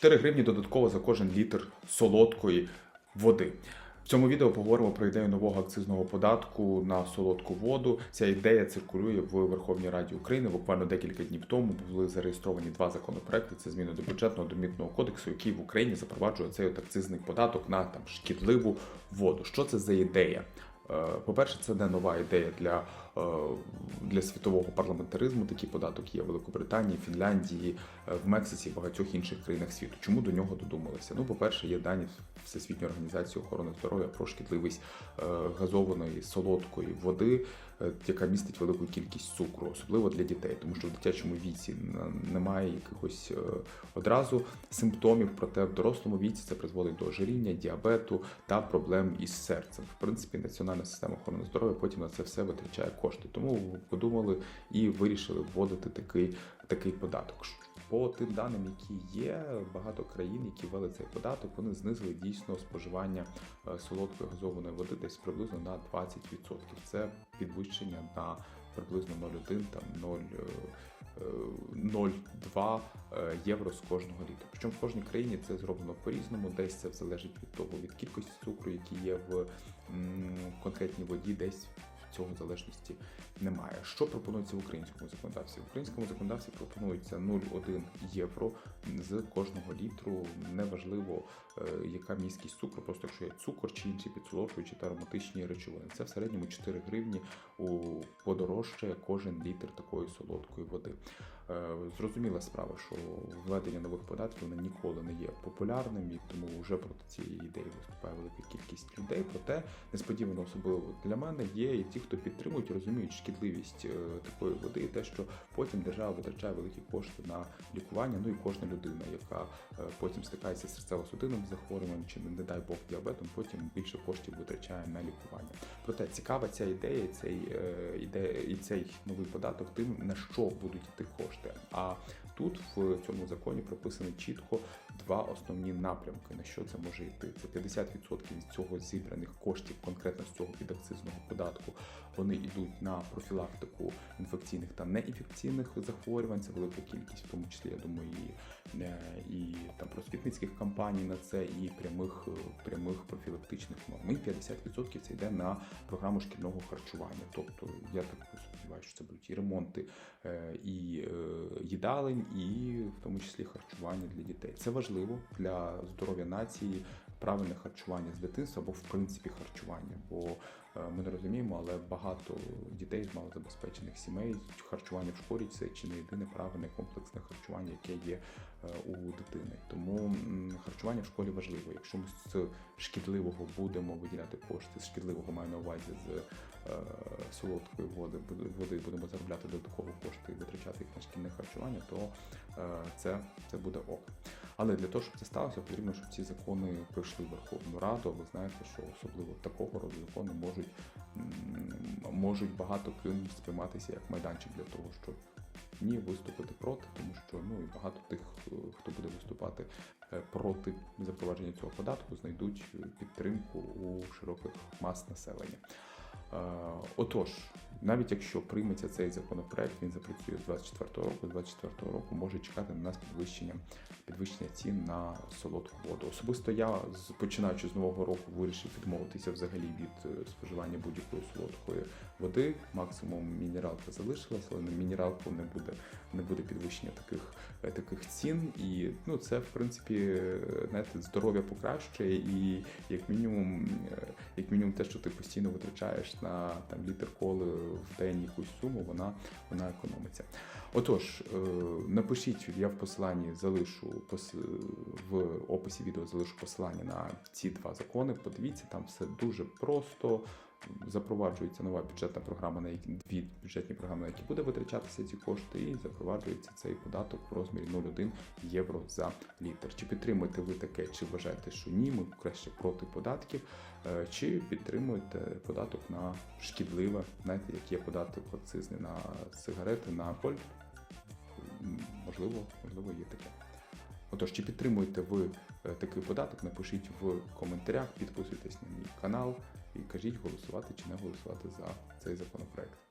4 гривні додатково за кожен літр солодкої води. В цьому відео поговоримо про ідею нового акцизного податку на солодку воду. Ця ідея циркулює в Верховній Раді України. Буквально декілька днів тому були зареєстровані два законопроекти. Це зміни до бюджетного до митного кодексу, який в Україні запроваджує цей от акцизний податок на там шкідливу воду. Що це за ідея? Е, По-перше, це не нова ідея для, е, для світового парламентаризму. Такий податок є в Великобританії, Фінляндії, е, в Мексиці багатьох інших країнах світу. Чому до нього додумалися? Ну, по-перше, є дані Всесвітньої організації охорони здоров'я про шкідливість газованої солодкої води, яка містить велику кількість цукру, особливо для дітей, тому що в дитячому віці немає якихось одразу симптомів, проте в дорослому віці це призводить до ожиріння, діабету та проблем із серцем. В принципі, Національна система охорони здоров'я потім на це все витрачає кошти. Тому подумали і вирішили вводити такий, такий податок. По тим даним, які є, багато країн, які ввели цей податок, вони знизили дійсно споживання е, солодкої газованої води десь приблизно на 20%. Це підвищення на приблизно 0,1 там 0, е, е, 0,2 е, євро з кожного літра. Причому в кожній країні це зроблено по-різному. Десь це залежить від того, від кількості цукру, який є в конкретній воді, десь цього залежності немає. Що пропонується в українському законодавстві? В українському законодавстві пропонується 0,1 євро з кожного літру. Неважливо, е, яка міськість цукру, просто якщо є цукор чи інші підсолоджуючі та ароматичні речовини. Це в середньому 4 гривні подорожчає кожен літр такої солодкої води. Е, Зрозуміла справа, що введення нових податків воно ніколи не є популярним, і тому вже проти цієї ідеї виступає велика кількість людей. Проте несподівано, особливо для мене, є і ті, хто підтримують, розуміють шкідливість е, такої води, те, що потім держава витрачає великі кошти на лікування. Ну і кожна людина, яка е, потім стикається з серцево-судинним захворюванням чи не дай Бог діабетом, потім більше коштів витрачає на лікування. Проте цікава ця ідея, цей е, ідея і цей новий податок тим, на що будуть йти кошти. А тут в цьому законі прописано чітко два основні напрямки, на що це може йти. Це 50% від цього зібраних коштів, конкретно з цього підакцизного податку. Вони йдуть на профілактику інфекційних та неінфекційних захворювань. Це велика кількість, в тому числі, я думаю, і, е, і там просвітницьких кампаній на це, і прямих е, прямих профілактичних норм. І 50% це йде на програму шкільного харчування. Тобто я так сподіваюся, що це будуть і ремонти, е, і їдалень, і в тому числі харчування для дітей. Це важливо для здоров'я нації, правильне харчування з дитинства або в принципі харчування. Бо е, ми не розуміємо, але багато дітей з малозабезпечених сімей харчування в школі це чи не єдине правильне комплексне харчування, яке є е, у дитини. Тому харчування в школі важливо. Якщо ми з шкідливого будемо виділяти кошти, з шкідливого маю на увазі з е, солодкої води, води будемо заробляти додатково кошти і витрачати їх на шкільне харчування, то це, це буде ок. Але для того, щоб це сталося, потрібно, щоб ці закони пройшли в Верховну Раду. Ви знаєте, що особливо такого роду закони можуть, можуть багато ким сприйматися як майданчик для того, щоб ні виступити проти, тому що ну і багато тих, е, хто буде виступати е, проти запровадження цього податку, знайдуть е, підтримку у широких мас населення. Е, Отож, навіть якщо прийметься цей законопроект, він запрацює з 24 року. З 24 року може чекати на нас підвищення підвищення цін на солодку воду. Особисто я починаючи з нового року вирішив відмовитися взагалі від е, споживання будь-якої солодкої води. Максимум мінералка залишилась, але на мінералку не буде не буде підвищення таких е, таких цін. І ну це в принципі знаєте, здоров'я покращує, і як мінімум, як мінімум, те, що ти постійно витрачаєш на там літр коли в день якусь суму, вона вона економиться. Отож, е, напишіть, я в посиланні залишу в описі відео залишу посилання на ці два закони. Подивіться, там все дуже просто. Запроваджується нова бюджетна програма, на які дві бюджетні програми, на які буде витрачатися ці кошти, і запроваджується цей податок в розмірі 0,1 євро за літр. Чи підтримуєте ви таке, чи вважаєте, що ні, ми краще проти податків, Е, чи підтримуєте податок на шкідливе, знаєте, як є податок акцизний на сигарети, на алкоголь? Можливо, можливо, є таке. Отож, чи підтримуєте ви е, такий податок? Напишіть в коментарях, підписуйтесь на мій канал кажіть голосувати чи не голосувати за цей законопроект.